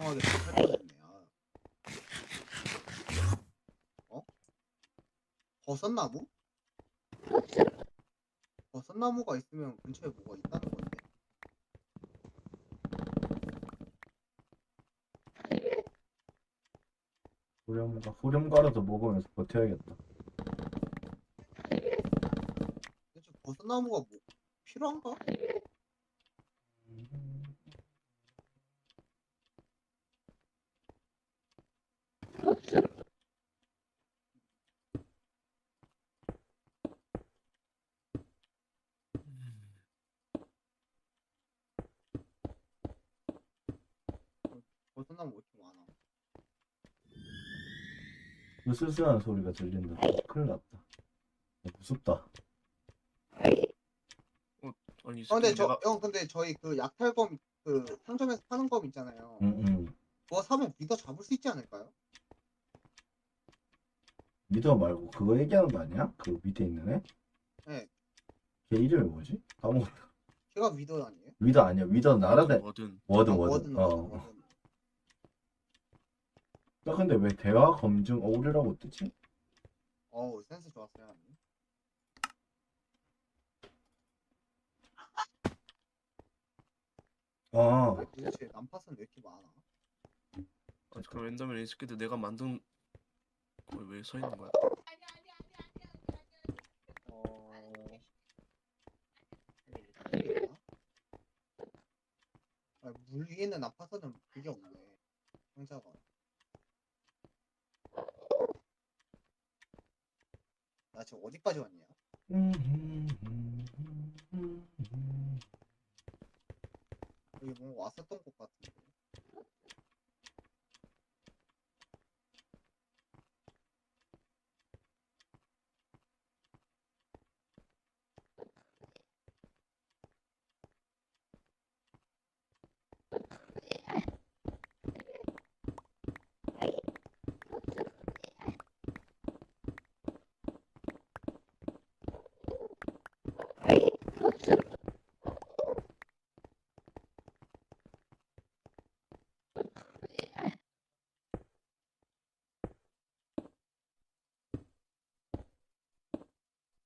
뻔했네. 아. 어? 버섯나무? 버섯나무가 있으면 근처에 뭐가 있다는 건데. 후렴가 후렴 갈아서 먹으면서 버텨야겠다. 대체 버섯나무가 뭐 필요한가? 버섯나무 왜 이렇게 많아? 으스스한 소리가 들린다. 큰일 났다. 야, 무섭다. 아니 아, 근데 저, 내가 형, 근데 저희 그 약탈검, 그 상점에서 파는 검 있잖아요. 응, 응. 그거 사면 믿어 잡을 수 있지 않을까요? 믿어 말고 그거 얘기하는 거 아니야? 그 밑에 있는 애? 네. 걔 이름이 뭐지? 까먹었다. 걔가 믿어 아니에요? 위더 아니야. 위더 나라대 뭐든 워든 아, 워든. 워든, 어. 워든, 워든. 나 근데 왜 대화 검증 오류라고 뜨지? 어우, 센스 좋았어요. 형님. 아, 도대체 난파선 왜 이렇게 많아? 아니, 그럼 엔더맨 이 새끼들 내가 만든 거기 왜서 있는 거야? 어... 아, 물 위에 있는 난파선은 그게 없네. 상자가. 나 지금 어디까지 왔냐? 여기 뭔가 왔었던 것 같은데.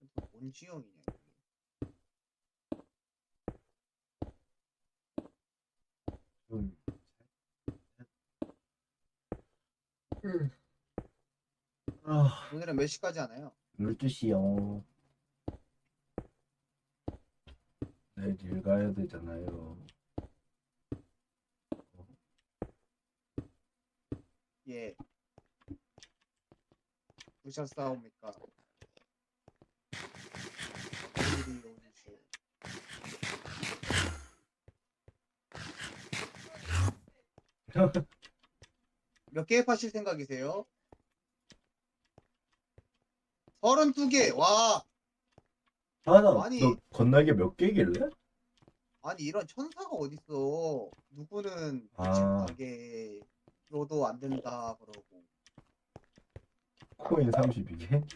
이거 뭔 지형이냐? 이게. 아, 오늘은 몇 시까지 하나요? 12시요. 내일 일 가야 되잖아요. 예. 부셨사옵니까? 일이 오시오. 몇개 파실 생각이세요? 32개! 와! 하나, 아니. 너 건날개 몇 개길래? 아니 이런 천사가 어딨어 누구는 아. 가게로도 안 된다 그러고 코인 32개?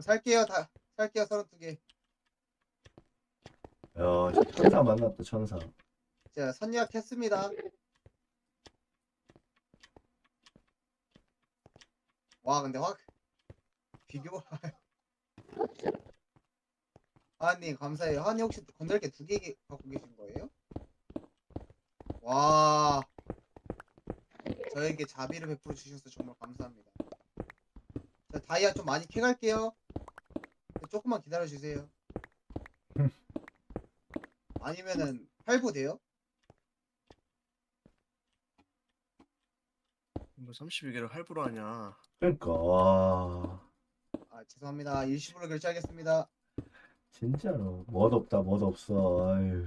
살게요 다 살게요 32개 야, 저 천사 만났다, 천사. 자 선예약 했습니다 와 근데 확 비교 하님 감사해요 하님 혹시 건들게 두 개 갖고 계신 거예요? 와 저에게 자비를 베풀어 주셔서 정말 감사합니다 자 다이아 좀 많이 캐갈게요 조금만 기다려 주세요 아니면은 할부 돼요? 뭐 32개를 할부로 하냐? 그러니까, 와. 아 죄송합니다 일시불로 결제하겠습니다 진짜로. 멋 없다, 멋 없어. 아유.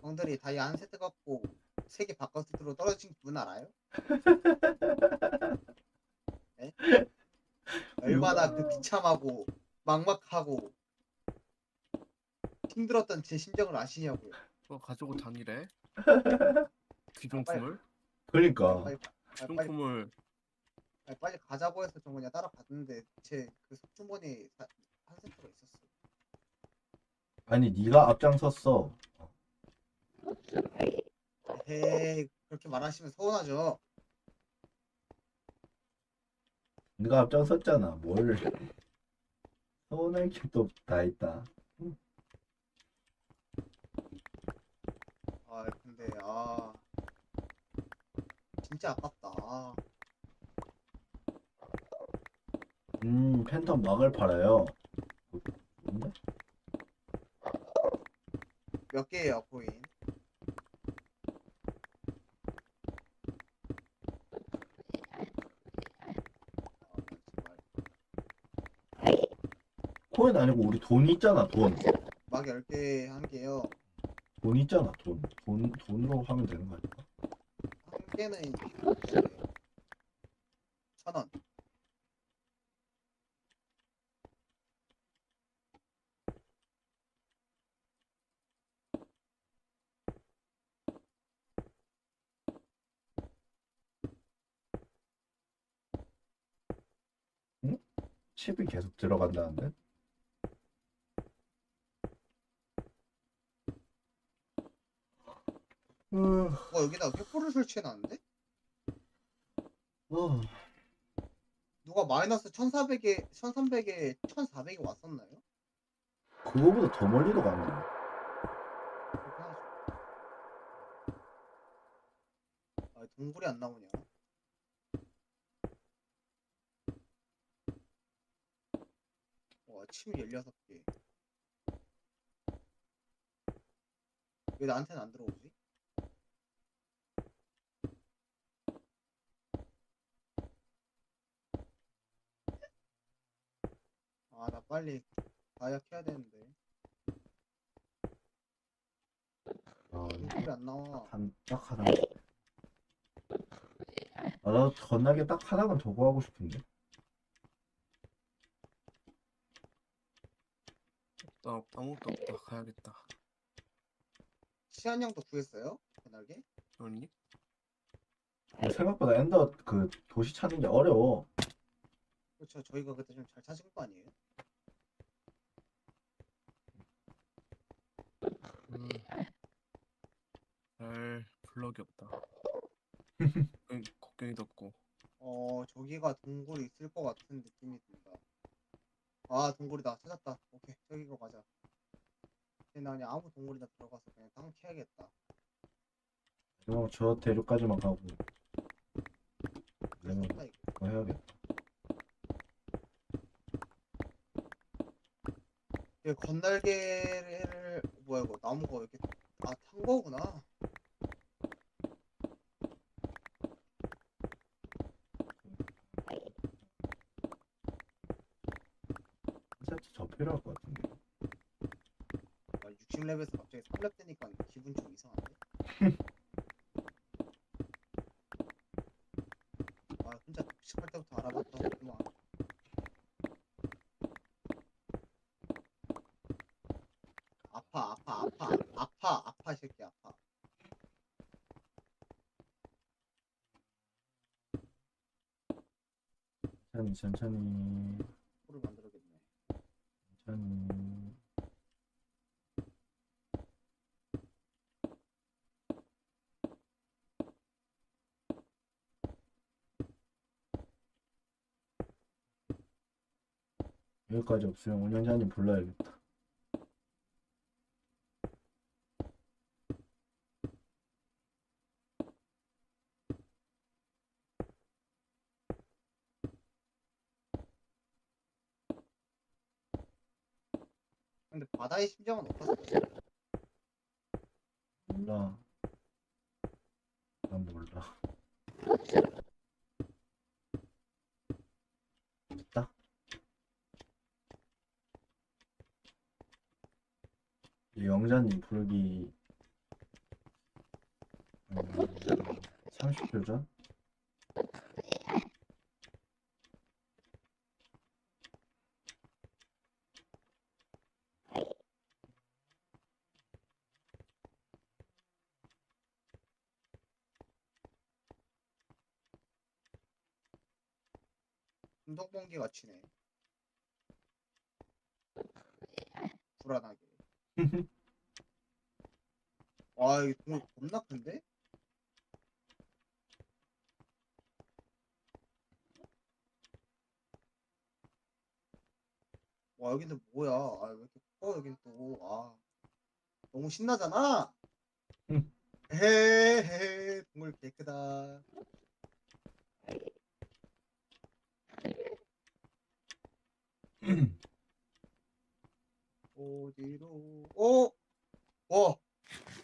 형들이 다이아 한 세트 갖고 세 개 바깥으로 떨어진 기분 알아요? 네? 얼마나 그 비참하고 막막하고 힘들었던 제 심정을 아시냐고요 그거 가지고 다니래? 귀중품을? 그러니까. 빨리, 귀중품을 빨리, 빨리 가자고 해서 저 그냥 따라갔는데 제 그 속주머니에 사- 한 세트가 있었어 아니, 네가 앞장섰어. 에이 그렇게 말하시면 서운하죠. 네가 앞장섰잖아. 뭘 서운할 게또 다 있다. 아 근데 아 진짜 아깝다. 아, 음, 팬텀 막을 팔아요. 뭔데? 몇 개예요 코인? 코인 아니고 우리 돈 있잖아, 돈. 막 10개 한 개요. 돈 있잖아, 돈. 돈, 돈으로 하면 되는 거 아닐까? 한 개는 천 원. 칩이 계속 들어간다는데? 음, 와 여기다 횃불을 설치해놨는데? 어, 누가 마이너스 1400에 1300에 1400에 왔었나요? 그거보다 더 멀리도 가네. 아 동굴이 안 나오냐? 와 침이 16개. 왜 나한테는 안 들어오지? 아 나 빨리 다이어트 해야 되는데 아, 동굴이 안 나와. 한, 딱 하나. 아, 나 건나게 딱 하나만 더 구하고 싶은데. 나 아무것도 없다. 가야겠다. 시안 형도 구했어요? 배날개? 언니? 생각보다 엔더 그 도시 찾는 게 어려워. 그렇죠. 저희가 그때 좀 잘 찾은 거 아니에요? 음. 잘 블럭이 없다. 응, 곡괭이 덥고. 어 저기가 동굴이 있을 것 같은 느낌이 든다. 아 동굴이다. 찾았다. 오케이 저기로 가자. 근데 그냥 아무 동굴이나 들어가서 그냥 땅 캐야겠다. 어, 저 대륙까지만 가고 그러면 찾았다 이거. 그거 해야겠다. 이거 건날개를 뭐야 이거 나무가 이렇게 아 탄 거구나. 세트 저 필요할 것 같은데. 아, 60렙에서 갑자기 3렙 되니까 기분 좀 이상한데? 아 혼자 독식할 때부터 알아봤던 거구만. 아파 아파 아파 아파 아파 이 새끼 아파. 천천히 천천히 코를 만들어야겠네. 천천히. 여기까지 없으면 운영자님 불러야겠다. 근데 바다의 심정은 어떻어요? 몰라. 난 몰라. 됐다. 이 영자님 부르기 음, 30초 전? 운동봉기가 치네. 불안하게. 와 이거 겁나 큰데? 와 여기는 뭐야? 아 왜 이렇게 커 여긴 또? 아 너무 신나잖아. 헤헤 동물 개 크다. 어디로? 어? 와,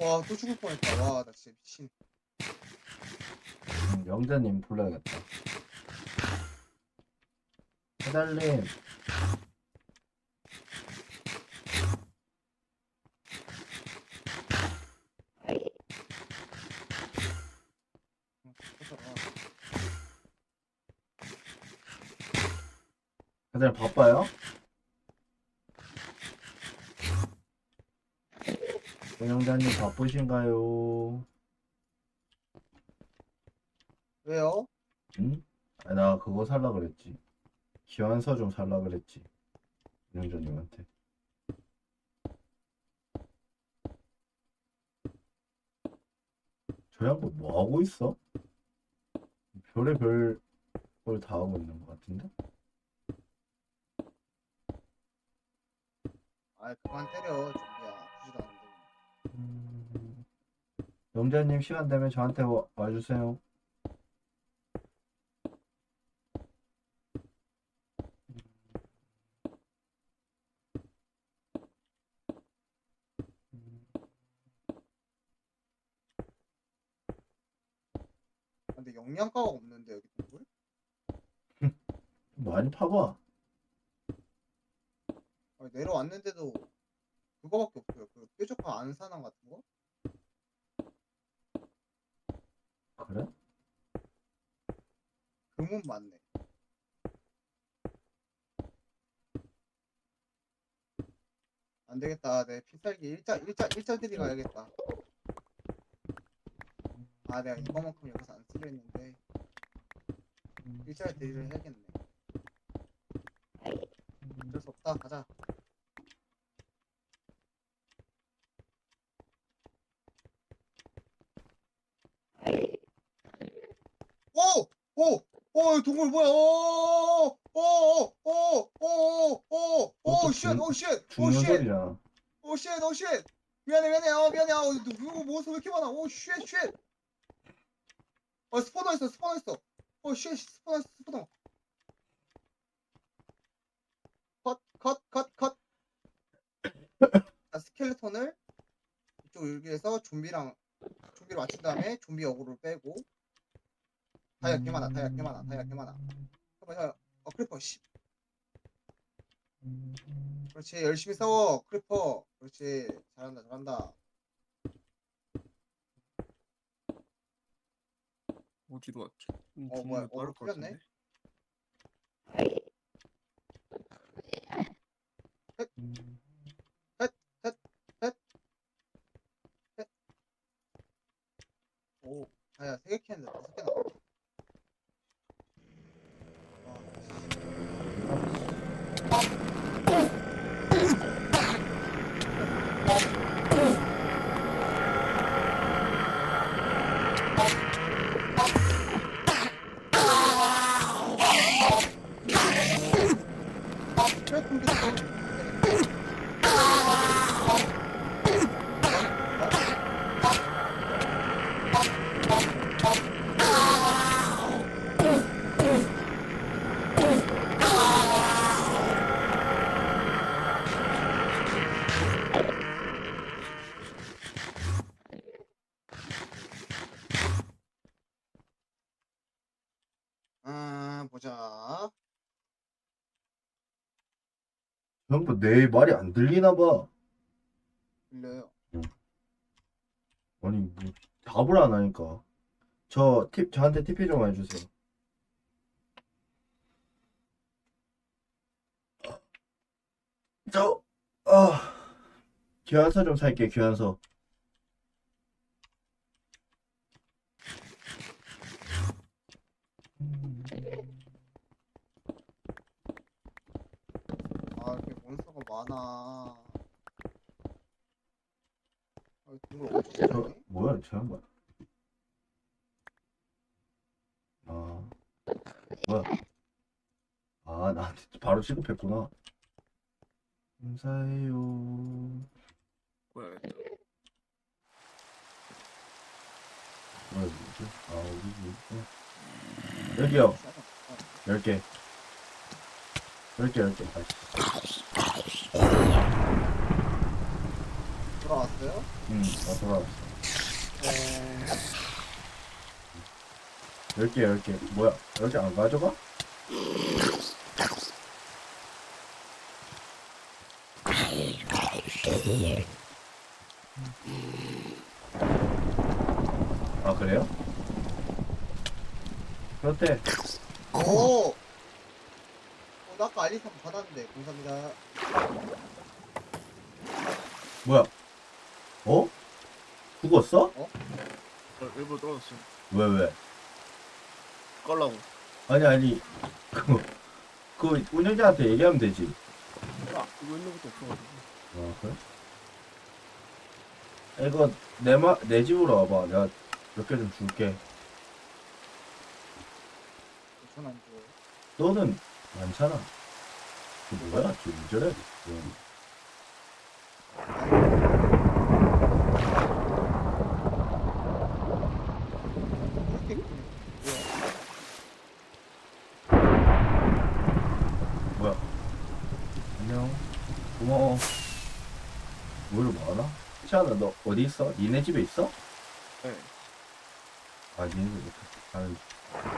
와, 또 죽을 뻔했다. 와, 나 진짜 미친. 음, 영자님 불러야겠다. 해달님. 해달 바빠요? 영자님 바쁘신가요? 왜요? 응? 아, 나 그거 살라 그랬지. 기환서 좀 살라 그랬지. 영자님한테. 저 양반 뭐 하고 있어? 별의별 걸 다 하고 있는 것 같은데? 아, 그만 때려, 준 영자님 시간 되면 저한테 와, 와주세요. 아, 근데 영양가가 없는데 여기 동물? 많이 파봐. 아니, 내려왔는데도 그거밖에 없어요. 그 뾰족한 안산항 같은 거? 그래? 금은 많네. 안 되겠다. 내 필살기 일자 일자 일자들이 가야겠다. 아, 내가 이거만큼 여기서 안 쓰려 했는데 일자들이를 해야겠네. 어쩔 수 없다. 가자. 오! 오! 오! 동물 뭐야? 오! 오! 오! 오! 오! 오! 오! 쉣! 죽- 오 쉣! 오 죽는 쉣! 소리잖아. 오 쉣! 오 쉣! 미안해 미안해. 어 미안해. 어 누구 몬스터 왜 이렇게 많아? 오 쉣! 쉣! 어 스포너 있어. 스포너 있어. 오 쉣! 스포너 있어. 스포너. 컷! 컷! 컷! 컷! 자, 스켈레톤을 이쪽 여기에서 좀비랑 좀비를 맞춘 다음에 좀비 어그로 빼고 다이아 개 많아. 다이아 개 많아. 다이아 개 많아. 잠깐만. 어 크리퍼 씨. 그렇지 열심히 싸워 크리퍼 그렇지 잘한다 잘한다 어디로 왔지? 음, 어, 뭐야, 어, 것 풀렸네? 같은데. 오 다이아 세개 캐는데 다섯 개 나와 음 보자 전부 내 말이 안 들리나 봐. 들려요 아니, 뭐, 답을 안 하니까. 저 팁, 저한테 TP 좀 해주세요. 저, 아, 귀환서 좀 살게, 귀환서. 많아 아, 이 엄청 저, 뭐야, 저 양반. 아, 뭐야. 아, 나한테 바로 취급했구나. 감사해요. 뭐야 일단 뭐야 뭐지? 아 어디지? 여기요. 열 개. 열 개, 열 개. 다시. 돌아왔어요? 응, 나 돌아왔어. 네. 열 개, 열 개. 뭐야? 열개안 가져가? 아 그래요? 그렇대. 오! 어, 나 아까 알리산 받았는데 감사합니다. 뭐야? 어? 죽었어? 어, 일부러 떨어졌어 왜 왜? 깔라고 아니 아니 그거 그 운영자한테 얘기하면 되지. 아 이거 것도 없어가지고 아 그래? 이거 내마 내 집으로 와봐. 내가 몇 개 좀 줄게. 전안 줘요. 너는 많잖아. 그 뭐야? 지금. 이렇게 뭐야? 뭐야? 안녕. 고마워. 뭘 치아나 너 어디 있어? 니네 집에 있어? 네 아 니네 집에 나는 어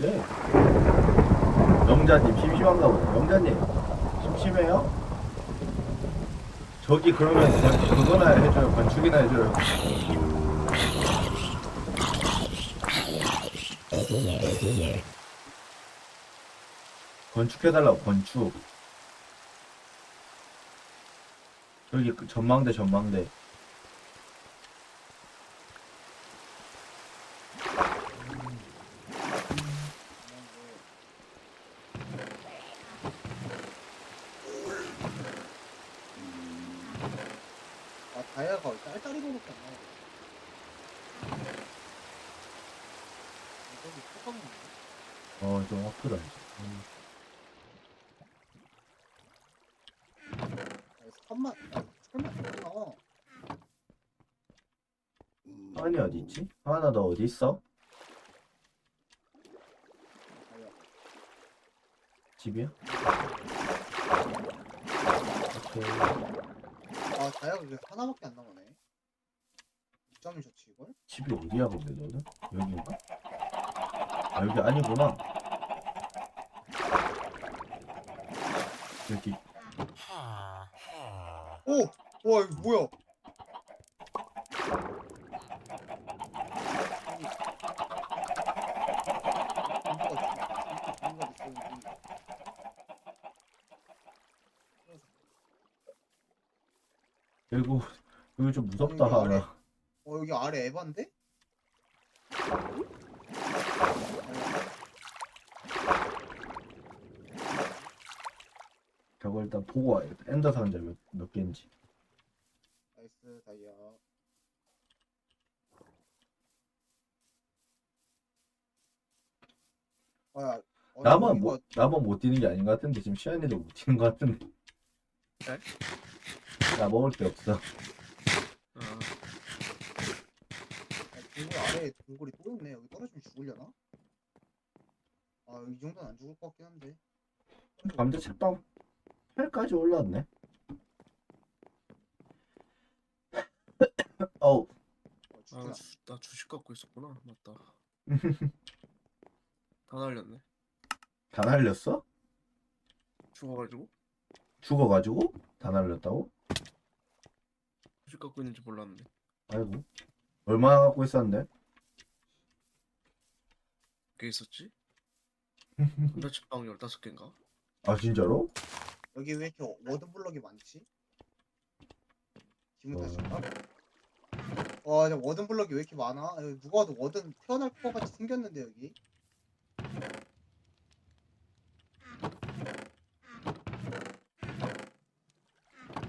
왜? 영자님 심심한가 보네. 영자님 심심해요? 저기 그러면 건- 그거나 해줘요. 건축이나 해줘요. 건축해달라고 건축. 저기 그 전망대 전망대. 아 다이아가 짤짤이 거밖에 안 나와. 이거 똑같네. 어, 좀 아프다. 이제. 음. 아니, 선만 아, 설마 있구나. 하은이 어디 있지? 하은아 너 어디 있어? 집이야? 오케이. 아 다이아가 이게 하나밖에 안 남았네. 2점이 좋지 이걸? 집이 어디야 근데 너는? 여기인가? 아 여기 아니구나. 여기 오! 와 이거 뭐야? 아니 공부가 있어. 공부가 있어 여기. 그리고 여기 좀 무섭다 여기 아래. 어 여기 아래 에반데? 저거 일단 보고 와야겠다. 엔더 상자 몇, 몇 개인지. 나이스 다이아. 아, 어, 나만 이거 못 나만 못 뛰는 게 아닌 것 같은데 지금 시안이도 못 뛰는 것 같은데. 네? 나 먹을 게 없어. 아 아, 동굴 아래에 동굴이 또 있네. 여기 떨어지면 죽으려나? 아, 이 정도는 안 죽을 것 같긴 한데. 감자 책방 8까지 올라왔네. 어우, 어, 아, 나 주식 갖고 있었구나. 맞다. 다 날렸네. 다 날렸어? 죽어가지고 죽어가지고? 다 날렸다고? 주식 갖고 있는지 몰랐는데. 아이고. 얼마나 갖고 있었는데? 개 있었지? 건달치빵 15개인가? 아 진짜로? 여기 왜 이렇게 워든 블럭이 많지? 기분 어. 탓인가? 와, 저 워든 블럭이 왜 이렇게 많아? 누가 와도 워든 태어날 것 같이 생겼는데 여기.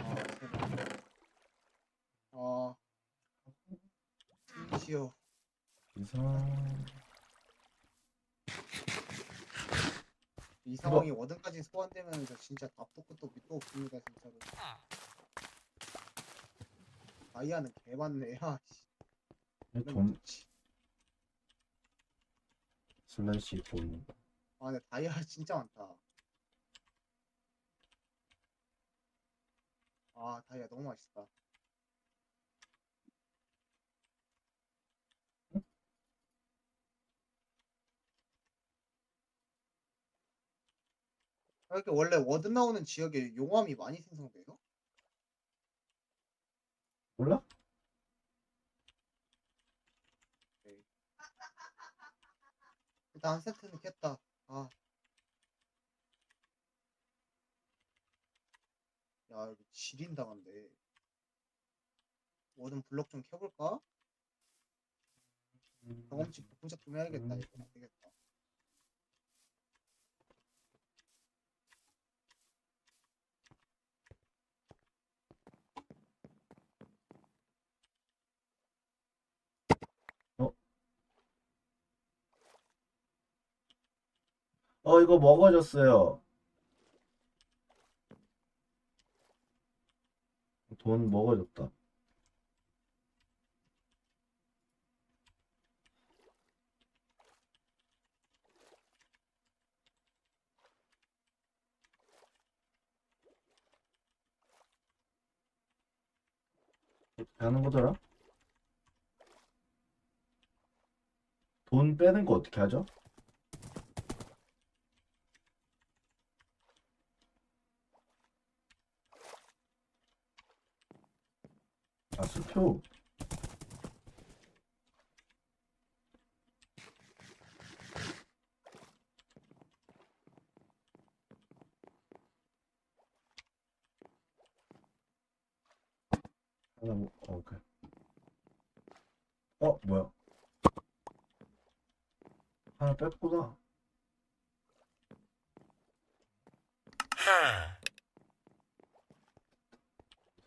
아, 제발. 아, 승시오. 이상. 이 상황이 워든까지 소환되면 저 진짜 답도 끝도 밑도 없습니다 진짜로. 다이아는 개 많네. 아, 씨. 돈 좋지. 슬래시 돈. 아, 근데 다이아 진짜 많다. 아, 다이아 너무 맛있다. 이렇게 원래 워든 나오는 지역에 용암이 많이 생성돼요? 몰라? 일단 한 세트는 깼다. 아. 야, 이거 지린 당한데. 워든 블럭 좀 켜볼까? 경험치 복분자 좀 해야겠다. 음. 이거 안 되겠다. 어 이거 먹어줬어요. 돈 먹어줬다. 하는 거더라? 돈 빼는 거 어떻게 하죠? 아, 수표. 하나 뭐, 어, 오케이. 어, 뭐야? 하나 뺐구나.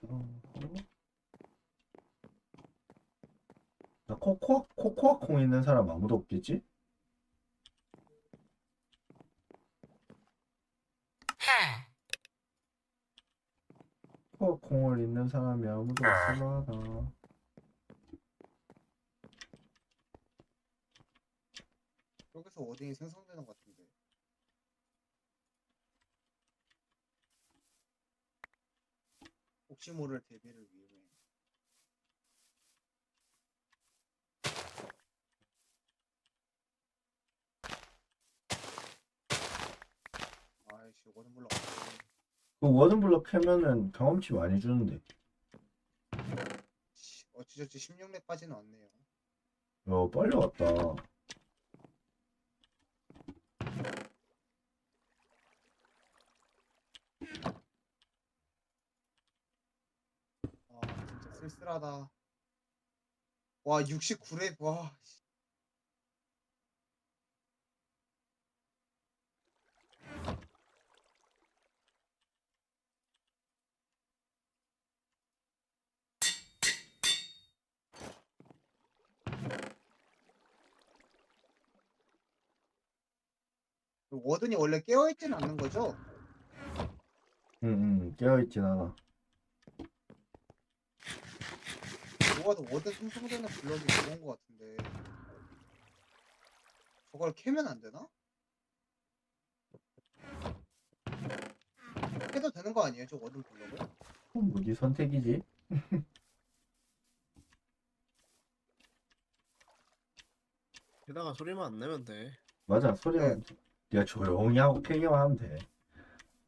어, 나 코코아, 코코아 콩 있는 사람 아무도 없겠지? 코코아 콩을 있는 사람이 아무도 없을라나. 여기서 워든이 생성되는 것 같은데. 혹시 모를 대비를 위해. 아이씨, 워든 블럭. 없네. 그 워든블럭 캐면은 경험치 많이 주는데. 씨, 어찌저찌 16렙까지는 왔네요. 야, 빨리 왔다. 아, 진짜 쓸쓸하다. 와, 69렙, 와. 씨. 워든이 원래 깨어있진 않는 거죠? 응, 응, 깨어있진 않아. 뭐가도 워든 생성되는 블럭이 좋은 것 같은데 저걸 캐면 안 되나? 캐도 되는 거 아니에요, 저 워든 블럭을? 그럼 뭐네 선택이지? 게다가 소리만 안 내면 돼. 맞아, 소리 만. 야, 조용히 하고 캐기만 하면 돼.